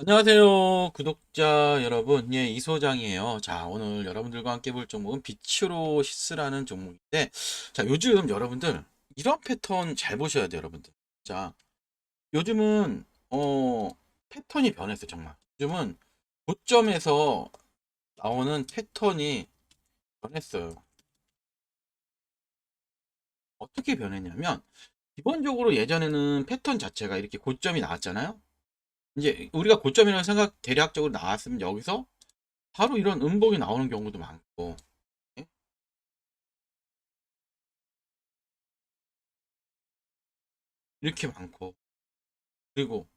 안녕하세요, 구독자 여러분. 예, 이소장이에요. 자, 오늘 여러분들과 함께 볼 종목은 비치로시스라는 종목인데, 자, 요즘 여러분들 이런 패턴 잘 보셔야 돼요, 여러분들. 자, 요즘은 어 패턴이 변했어요, 정말. 요즘은 고점에서 나오는 패턴이 변했어요. 어떻게 변했냐면, 기본적으로 예전에는 패턴 자체가 이렇게 고점이 나왔잖아요. 이제 우리가 고점이라는 생각 대략적으로 나왔으면 여기서 바로 이런 음봉이 나오는 경우도 많고 예? 이렇게 많고 그리고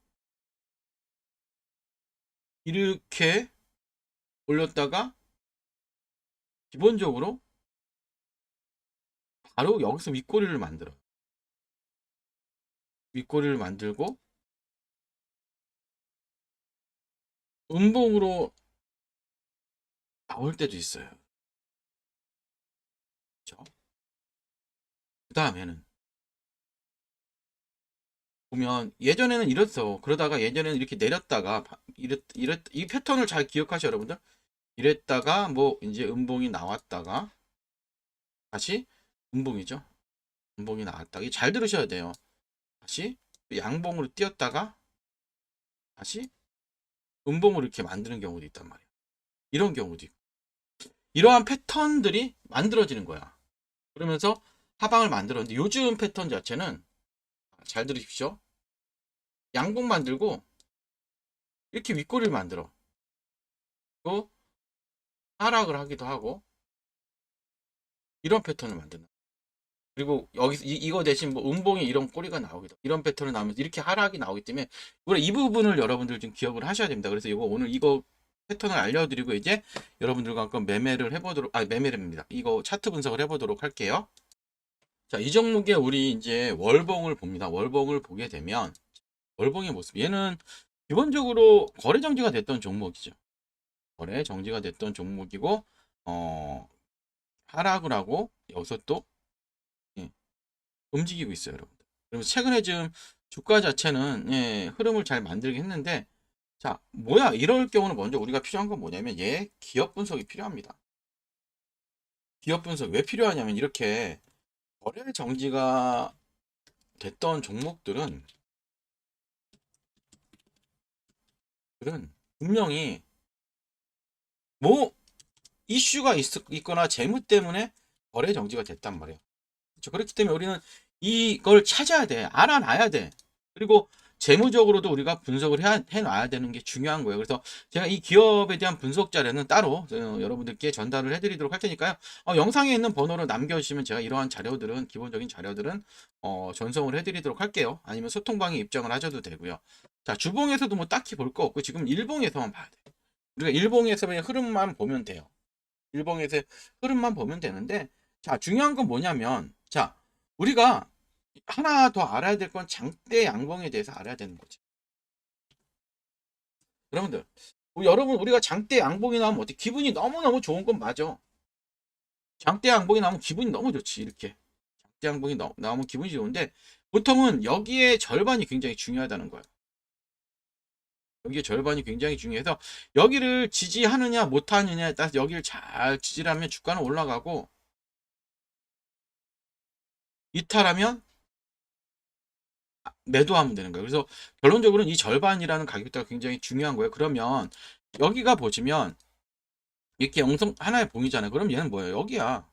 이렇게 올렸다가 기본적으로 바로 여기서 윗꼬리를 만들어 윗꼬리를 만들고 음봉으로 나올 때도 있어요. 그렇죠? 그 다음에는 보면 예전에는 이랬어. 그러다가 예전에는 이렇게 내렸다가 바- 이랬 이랬 이 패턴을 잘 기억하셔 여러분들. 이랬다가 뭐 이제 음봉이 나왔다가 다시 음봉이죠. 음봉이 나왔다가 이게 잘 들으셔야 돼요. 다시 양봉으로 뛰었다가 다시 음봉으로 이렇게 만드는 경우도 있단 말이에요. 이런 경우도 있고. 이러한 패턴들이 만들어지는 거야. 그러면서 하방을 만들었는데 요즘 패턴 자체는 잘 들으십시오. 양봉 만들고 이렇게 윗꼬리를 만들어. 또 하락을 하기도 하고 이런 패턴을 만든다. 그리고 여기서 이, 이거 대신 뭐 음봉이 이런 꼬리가 나오기도 이런 패턴을 나오면서 이렇게 하락이 나오기 때문에 우리 이 부분을 여러분들 좀 기억을 하셔야 됩니다. 그래서 이거 오늘 이거 패턴을 알려드리고 이제 여러분들과 함께 매매를 해보도록 아 매매입니다. 이거 차트 분석을 해보도록 할게요. 자, 이 종목에 우리 이제 월봉을 봅니다. 월봉을 보게 되면 월봉의 모습. 얘는 기본적으로 거래 정지가 됐던 종목이죠. 거래 정지가 됐던 종목이고 어 하락을 하고 여기서 또 예, 움직이고 있어요, 여러분. 그리고 최근에 지금 주가 자체는 예, 흐름을 잘 만들긴 했는데 자, 뭐야? 이럴 경우는 먼저 우리가 필요한 건 뭐냐면 얘 기업 분석이 필요합니다. 기업 분석 왜 필요하냐면 이렇게 거래 정지가 됐던 종목들은 들은 분명히 뭐 이슈가 있, 있거나 재무 때문에 거래 정지가 됐단 말이에요. 그렇죠. 그렇기 때문에 우리는 이걸 찾아야 돼. 알아놔야 돼. 그리고 재무적으로도 우리가 분석을 해, 해놔야 되는 게 중요한 거예요. 그래서 제가 이 기업에 대한 분석 자료는 따로 어, 여러분들께 전달을 해드리도록 할 테니까요. 어, 영상에 있는 번호로 남겨주시면 제가 이러한 자료들은 기본적인 자료들은 어, 전송을 해드리도록 할게요. 아니면 소통방에 입장을 하셔도 되고요. 자 주봉에서도 뭐 딱히 볼 거 없고 지금 일봉에서만 봐야 돼. 우리가 일봉에서의 흐름만 보면 돼요. 일봉에서의 흐름만 보면 되는데 자 중요한 건 뭐냐면 자 우리가 하나 더 알아야 될 건 장대 양봉에 대해서 알아야 되는 거지. 여러분들, 여러분 우리가 장대 양봉이 나오면 어때? 기분이 너무너무 좋은 건 맞아. 장대 양봉이 나오면 기분이 너무 좋지. 이렇게. 장대 양봉이 나, 나오면 기분이 좋은데 보통은 여기에 절반이 굉장히 중요하다는 거야. 여기에 절반이 굉장히 중요해서 여기를 지지하느냐 못하느냐에 따라서 여기를 잘 지지를 하면 주가는 올라가고 이탈하면 매도하면 되는 거예요. 그래서 결론적으로는 이 절반이라는 가격대가 굉장히 중요한 거예요. 그러면 여기가 보시면 이렇게 영성 하나의 봉이잖아요. 그럼 얘는 뭐예요? 여기야.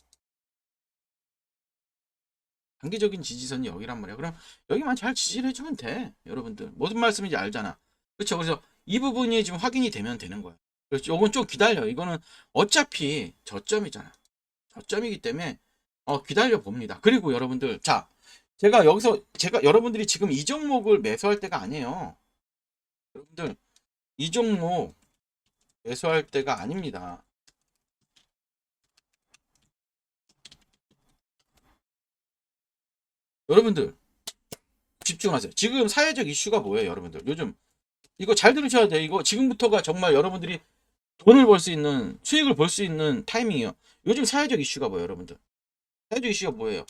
단기적인 지지선이 여기란 말이야. 그럼 여기만 잘 지지를 해주면 돼. 여러분들. 무슨 말씀인지 알잖아. 그렇죠. 그래서 이 부분이 지금 확인이 되면 되는 거야. 그렇죠. 요건 좀 기다려. 이거는 어차피 저점이잖아. 저점이기 때문에 어, 기다려 봅니다. 그리고 여러분들, 자, 제가 여기서 제가 여러분들이 지금 이 종목을 매수할 때가 아니에요. 여러분들 이 종목 매수할 때가 아닙니다. 여러분들 집중하세요. 지금 사회적 이슈가 뭐예요, 여러분들? 요즘 이거 잘 들으셔야 돼요. 이거 지금부터가 정말 여러분들이 돈을 벌 수 있는 수익을 볼수 있는 타이밍이에요. 요즘 사회적 이슈가 뭐예요, 여러분들? 사회적 이슈가 뭐예요?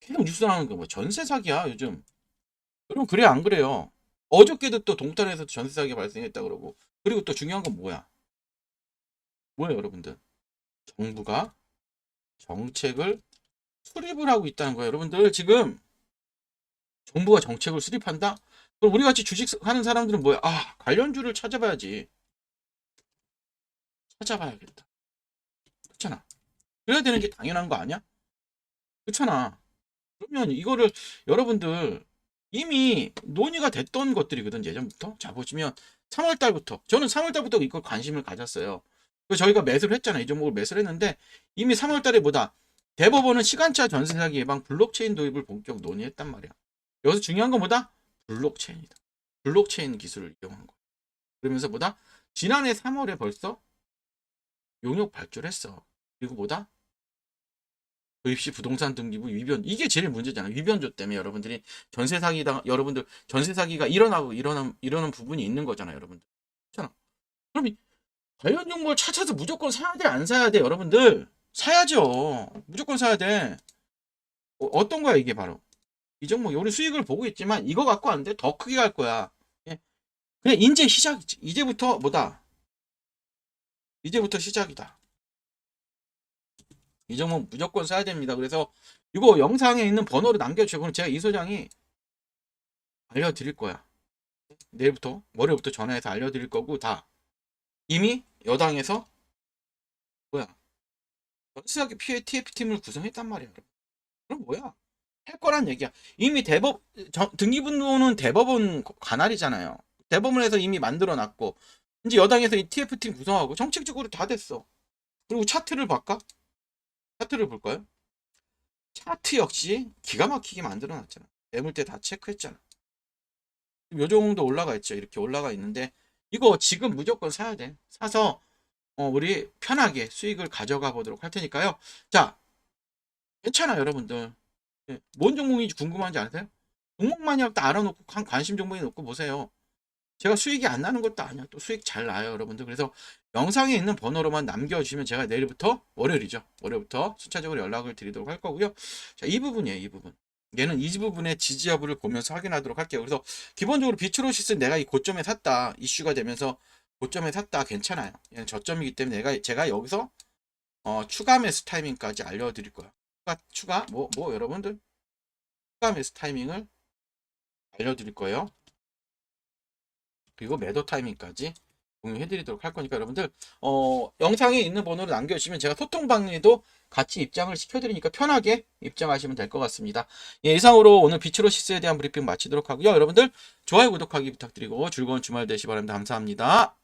계속 뉴스 나오는 거뭐 전세 사기야 요즘. 여러분 그래 안 그래요? 어저께도 또 동탄에서 전세 사기 발생했다 그러고 그리고 또 중요한 건 뭐야? 뭐예요, 여러분들? 정부가 정책을 수립을 하고 있다는 거예요. 여러분들 지금 정부가 정책을 수립한다? 그럼 우리 같이 주식 하는 사람들은 뭐야? 아, 관련주를 찾아봐야지. 찾아봐야겠다. 그렇잖아. 그래야 되는 게 당연한 거 아니야? 그렇잖아. 그러면 이거를 여러분들 이미 논의가 됐던 것들이거든 예전부터. 자 보시면 3월 달부터 저는 3월 달부터 이걸 관심을 가졌어요. 그래서 저희가 매수를 했잖아요. 이 종목을 매수를 했는데 이미 3월 달에 뭐다 대법원은 시간차 전세 사기 예방 블록체인 도입을 본격 논의했단 말이야. 여기서 중요한 건 뭐다? 블록체인이다. 블록체인 기술을 이용한 거. 그러면서 뭐다? 지난해 3월에 벌써 용역 발주를 했어. 그리고 뭐다? 도입시 부동산 등기부 위변 이게 제일 문제잖아요. 위변조 때문에 여러분들이 전세 사기다 여러분들 전세 사기가 일어나고 일어난 이러는 부분이 있는 거잖아요, 여러분들. 그렇잖아. 그럼 이 관련 정보를 찾아서 무조건 사야 돼, 안 사야 돼, 여러분들? 사야죠. 무조건 사야 돼. 어, 떤 거야 이게 바로 이 종목 우리 수익을 보고 있지만 이거 갖고 안 돼. 더 크게 갈 거야. 예. 그냥 이제 시작이지. 이제부터 뭐다? 이제부터 시작이다. 이 종목 무조건 사야 됩니다. 그래서 이거 영상에 있는 번호를 남겨주세요. 그럼 제가 이 소장이 알려드릴 거야. 내일부터 월요일부터 전화해서 알려드릴 거고 다 이미 여당에서 뭐야 전수하게 피해 TF팀을 구성했단 말이야. 그럼 뭐야? 할 거란 얘기야. 이미 대법 정- 등기부는 대법원 관할이잖아요. 대법원에서 이미 만들어놨고 이제 여당에서 이 TF팀 구성하고 정책적으로 다 됐어. 그리고 차트를 볼까? 차트를 볼까요? 차트 역시 기가 막히게 만들어 놨잖아. 매물대 다 체크했잖아. 요 정도 올라가 있죠. 이렇게 올라가 있는데 이거 지금 무조건 사야 돼. 사서 어, 우리 편하게 수익을 가져가 보도록 할 테니까요. 자, 괜찮아 여러분들. 예, 뭔 종목인지 궁금한지 아세요? 종목만 딱 알아놓고 관- 관심 종목에 놓고 보세요. 제가 수익이 안 나는 것도 아니야. 또 수익 잘 나요, 여러분들. 그래서 영상에 있는 번호로만 남겨주시면 제가 내일부터 월요일이죠. 월요일부터 순차적으로 연락을 드리도록 할 거고요. 자, 이 부분이에요, 이 부분. 얘는 이 부분의 지지 여부를 보면서 확인하도록 할게요. 그래서 기본적으로 비트로시스 내가 이 고점에 샀다 이슈가 되면서 고점에 샀다 괜찮아요. 얘는 저점이기 때문에 내가 제가 여기서 어, 추가 매수 타이밍까지 알려드릴 거야. 추가 추가 뭐 뭐 여러분들 추가 매수 타이밍을 알려드릴 거예요. 그리고 매도 타이밍까지 공유해드리도록 할 거니까 여러분들 어, 영상에 있는 번호를 남겨주시면 제가 소통 방에도 같이 입장을 시켜드리니까 편하게 입장하시면 될 것 같습니다. 예, 이상으로 오늘 비츠로시스에 대한 브리핑 마치도록 하고요. 여러분들 좋아요 구독하기 부탁드리고 즐거운 주말 되시 기 바랍니다. 감사합니다.